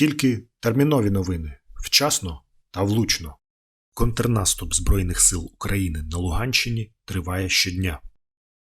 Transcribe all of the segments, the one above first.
Тільки термінові новини вчасно та влучно. Контрнаступ Збройних сил України на Луганщині триває щодня.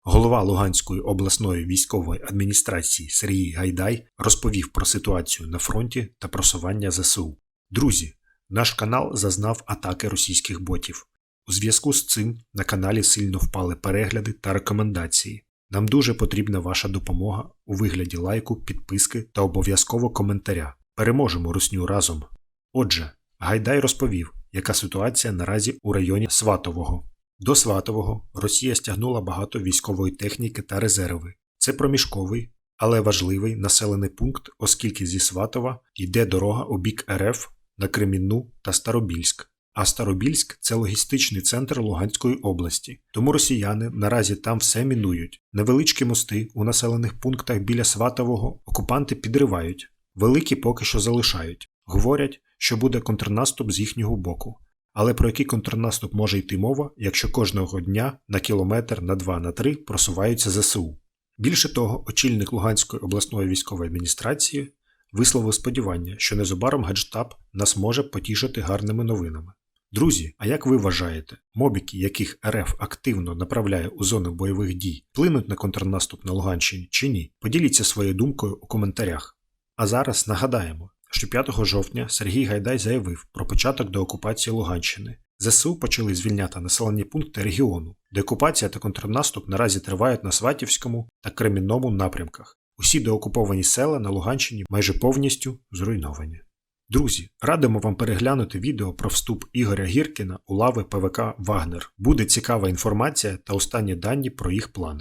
Голова Луганської обласної військової адміністрації Сергій Гайдай розповів про ситуацію на фронті та просування ЗСУ. Друзі, наш канал зазнав атаки російських ботів. У зв'язку з цим на каналі сильно впали перегляди та рекомендації. Нам дуже потрібна ваша допомога у вигляді лайку, підписки та обов'язково коментаря. Переможемо русню разом. Отже, Гайдай розповів, яка ситуація наразі у районі Сватового. До Сватового Росія стягнула багато військової техніки та резерви. Це проміжковий, але важливий населений пункт, оскільки зі Сватова йде дорога у бік РФ на Кремінну та Старобільськ. А Старобільськ це логістичний центр Луганської області, тому росіяни наразі там все мінують. Невеличкі мости у населених пунктах біля Сватового окупанти підривають, великі поки що залишають. Говорять, що буде контрнаступ з їхнього боку. Але про який контрнаступ може йти мова, якщо кожного дня на кілометр, на два, на три просуваються ЗСУ? Більше того, очільник Луганської обласної військової адміністрації висловив сподівання, що незабаром Генштаб нас може потішити гарними новинами. Друзі, а як ви вважаєте, мобіки, яких РФ активно направляє у зону бойових дій, вплинуть на контрнаступ на Луганщині чи ні? Поділіться своєю думкою у коментарях. А зараз нагадаємо, що 5 жовтня Сергій Гайдай заявив про початок деокупації Луганщини. ЗСУ почали звільняти населені пункти регіону. Деокупація та контрнаступ наразі тривають на Сватівському та Кремінному напрямках. Усі деокуповані села на Луганщині майже повністю зруйновані. Друзі, радимо вам переглянути відео про вступ Ігоря Гіркіна у лави ПВК Вагнер. Буде цікава інформація та останні дані про їх плани.